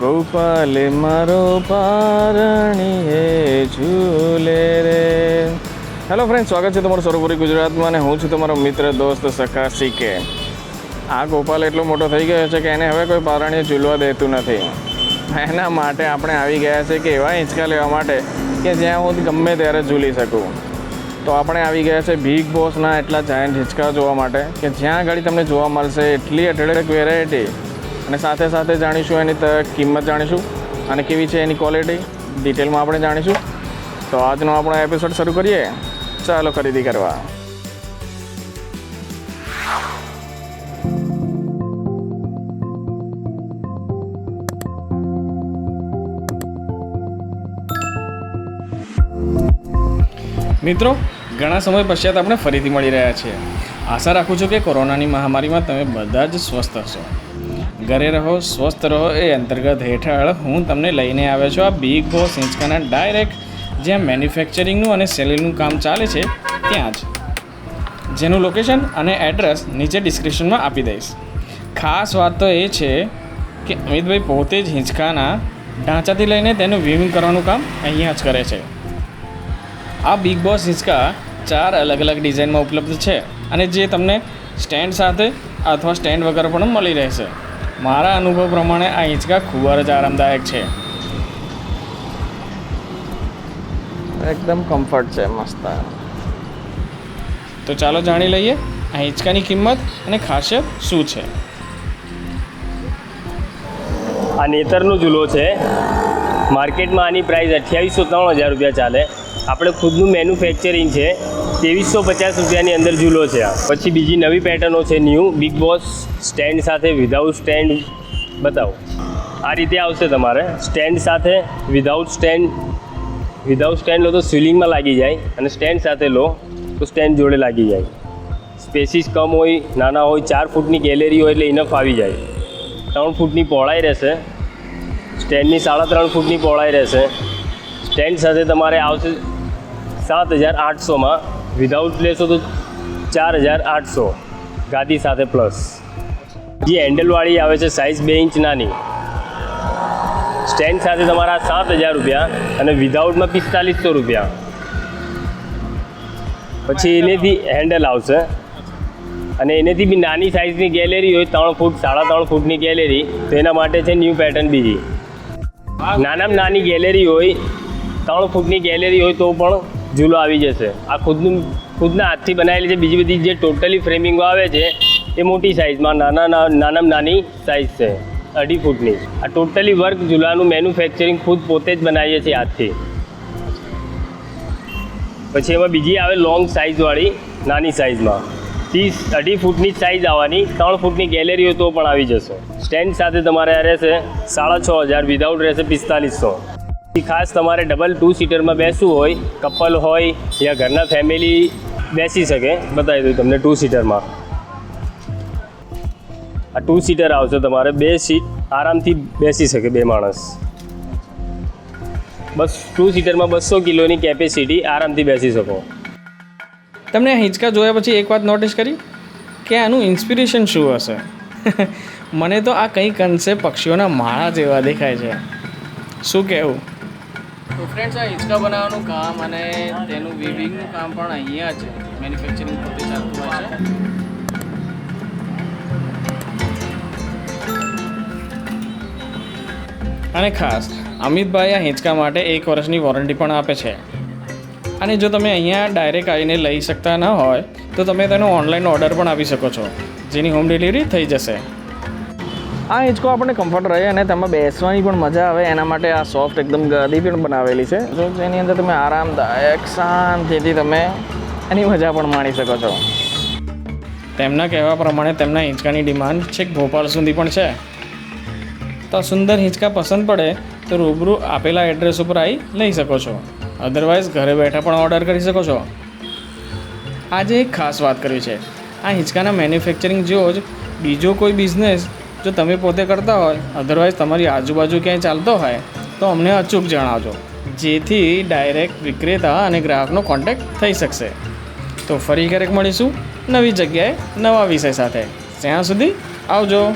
ગોપાલે મારો પારણી હે ઝૂલે રે. હેલો ફ્રેન્ડ સ્વાગત છે તમારું સરોવરી ગુજરાતમાં અને હું છું તમારો મિત્ર દોસ્ત સખા સીકે. આ ગોપાલ એટલો મોટો થઈ ગયો છે કે એને હવે કોઈ પારણીએ ઝૂલવા દેતું નથી. એના માટે આપણે આવી ગયા છે કે એવા હિંચકા લેવા માટે કે જ્યાં હું ગમે ત્યારે ઝૂલી શકું. તો આપણે આવી ગયા છે બિગ બોસના એટલા જાયન્ટ હિંચકા જોવા માટે કે જ્યાં આગળ તમને જોવા મળશે એટલી અઢળક વેરાયટી અને સાથે સાથે જાણીશું એની કિંમત જાણીશું અને કેવી છે એની ક્વોલિટી ડિટેલમાં આપણે જાણીશું. તો આજનો આપણો એપિસોડ શરૂ કરીએ. ચાલો ખરીદી કરવા. મિત્રો, ઘણા સમય પશ્ચાત આપણે ફરીથી મળી રહ્યા છીએ. આશા રાખું છું કે કોરોનાની મહામારીમાં તમે બધા જ સ્વસ્થ હશો. ઘરે રહો, સ્વસ્થ રહો, એ અંતર્ગત હેઠળ હું તમને લઈને આવ્યો છું આ બિગ બોસ હિંચકાના ડાયરેક્ટ જ્યાં મેન્યુફેક્ચરિંગનું અને સેલિંગનું કામ ચાલે છે, ત્યાં જ. જેનું લોકેશન અને એડ્રેસ નીચે ડિસ્ક્રિપ્શનમાં આપી દઈશ. ખાસ વાત તો એ છે કે અમિતભાઈ પોતે જ હિંચકાના ઢાંચાથી લઈને તેનું વિવિંગ કરવાનું કામ અહીંયા જ કરે છે. આ બિગ બોસ હિંચકા ચાર અલગ અલગ ડિઝાઇનમાં ઉપલબ્ધ છે અને જે તમને સ્ટેન્ડ સાથે અથવા સ્ટેન્ડ વગર પણ મળી રહેશે. મારા અનુભવ પ્રમાણે આ હિંચકા ખૂબ જ આરામદાયક છે. એકદમ કમ્ફર્ટ છે મસ્ત. તો ચાલો જાણી લઈએ આ હિંચકાની કિંમત અને ખાસિયત શું છે? આ નેતરનો ઝૂલો છે. માર્કેટમાં આની પ્રાઇસ અઠ્યાવીસો ત્રણ હજાર રૂપિયા ચાલે. આપણે ખુદનું મેન્યુફેક્ચરિંગ છે. ત્રેવીસો પચાસ રૂપિયાની અંદર ઝૂલો છે આ. પછી બીજી નવી પેટર્નો છે ન્યૂ બિગ બોસ સ્ટેન્ડ સાથે વિધાઉટ સ્ટેન્ડ બતાવો. આ રીતે આવશે તમારે. સ્ટેન્ડ સાથે વિધાઉટ સ્ટેન્ડ વિધાઉટ સ્ટેન્ડ લો તો સ્વિલિંગમાં લાગી જાય અને સ્ટેન્ડ સાથે લો તો સ્ટેન્ડ જોડે લાગી જાય. સ્પેસીસ કમ હોય, નાના હોય, ચાર ફૂટની ગેલેરી હોય એટલે ઇનફ આવી જાય. ત્રણ ફૂટની પહોળાઈ રહેશે. સ્ટેન્ડની સાડા ત્રણ ફૂટની પહોળાઈ રહેશે. સ્ટેન્ડ સાથે તમારે આવશે સાત હજાર આઠસોમાં વિધાઉટ લેશો તો ચાર હજાર આઠસો. ગાદી સાથે પ્લસ જે હેન્ડલવાળી આવે છે સાઇઝ બે ઇંચ નાની. સ્ટેન્ડ સાથે તમારા સાત હજાર રૂપિયા અને વિધાઉટમાં પિસ્તાલીસો રૂપિયા. પછી એનેથી હેન્ડલ આવશે. અને એનેથી બી નાની સાઇઝની ગેલેરી હોય, ત્રણ ફૂટ, સાડા ત્રણ ફૂટની ગેલેરી તો એના માટે છે ન્યૂ પેટર્ન બીજી. નાનામાં નાની ગેલેરી હોય, ત્રણ ફૂટની ગેલેરી હોય તો પણ ઝૂલો આવી જશે. આ ખુદનું, ખુદના હાથથી બનાવેલી છે બીજી બધી જે ટોટલી ફ્રેમિંગો આવે છે, એ મોટી સાઇઝમાં નાના નાનામાં નાની સાઇઝ છે, અઢી ફૂટની. આ ટોટલી વર્ક ઝૂલાનું મેન્યુફેક્ચરિંગ ખુદ પોતે જ બનાવીએ છીએ હાથથી. પછી એમાં બીજી આવે લોંગ સાઇઝવાળી નાની સાઇઝમાં ત્રીસ, અઢી ફૂટની સાઇઝ આવવાની, ત્રણ ફૂટની ગેલેરીઓ તો પણ આવી જશે. સ્ટેન્ડ સાથે તમારે રહેશે સાડા છ હજાર વિધાઉટ રહેશે પિસ્તાલીસો. ખાસ તમારે ડબલ ટુ સીટરમાં બેસવું હોય કપલ હોય યા ઘરના ફેમિલી બેસી શકે. બતાવી દઉં તમને ટુ સીટરમાં આ ટુ સીટર આવશે તમારે, બે સીટ આરામથી બેસી શકે બે માણસ. બસ ટુ સીટરમાં બસો કિલોની કેપેસિટી આરામથી બેસી શકો. તમને હિંચકા જોયા પછી એક વાત નોટિસ કરી? કે આનું ઇન્સ્પિરેશન શું હશે? મને તો આ કંઈક અંશે પક્ષીઓના માળા જેવા દેખાય છે. શું કહેવું? તો ફ્રેન્ડ્સ આ હિંચકા બનાવવાનું કામ અને તેનું વિવિંગનું કામ પણ અહીંયા જ મેન્યુફેક્ચરિંગ પોતે ચાલતું હોય છે. અને ખાસ, અમિતભાઈ આ હિંચકા માટે એક વર્ષની વોરંટી પણ આપે છે. અને જો તમે અહીંયા ડાયરેક્ટ આવીને લઈ શકતા ન હોય, તો તમે તેનો ઓનલાઈન ઓર્ડર પણ આપી શકો છો, જેની હોમ ડિલિવરી થઈ જશે. આ હિંચકો આપણને કમ્ફર્ટ રહે અને તેમાં બેસવાની પણ મજા આવે. એના માટે આ સોફ્ટ એકદમ ગાદી પણ બનાવેલી છે. જો જેની અંદર તમે આરામદાયક, શાંતિથી તમે એની મજા પણ માણી શકો છો. તેમના કહેવા પ્રમાણે તેમના હિંચકાની ડિમાન્ડ છેક ભોપાલ સુધી પણ છે. તો આ સુંદર હિંચકા પસંદ પડે તો રૂબરૂ આપેલા એડ્રેસ ઉપર આવી લઈ શકો છો. અધરવાઇઝ ઘરે બેઠા પણ ઓર્ડર કરી શકો છો. આજે એક ખાસ વાત કરવી છે. આ હિંચકાના મેન્યુફેક્ચરિંગ જેવો જ બીજો કોઈ બિઝનેસ જો તમે પોતે કરતા હોય અધરવાઇઝ તમારી આજુબાજુ ક્યાંય ચાલતો હોય, તો અમને અચૂક જણાવજો. જેથી ડાયરેક્ટ વિક્રેતા અને ગ્રાહકનો કોન્ટેક્ટ થઈ શકશે. તો ફરી ક્યારેક મળીશું નવી જગ્યાએ નવા વિષય સાથે. ત્યાં સુધી આવજો.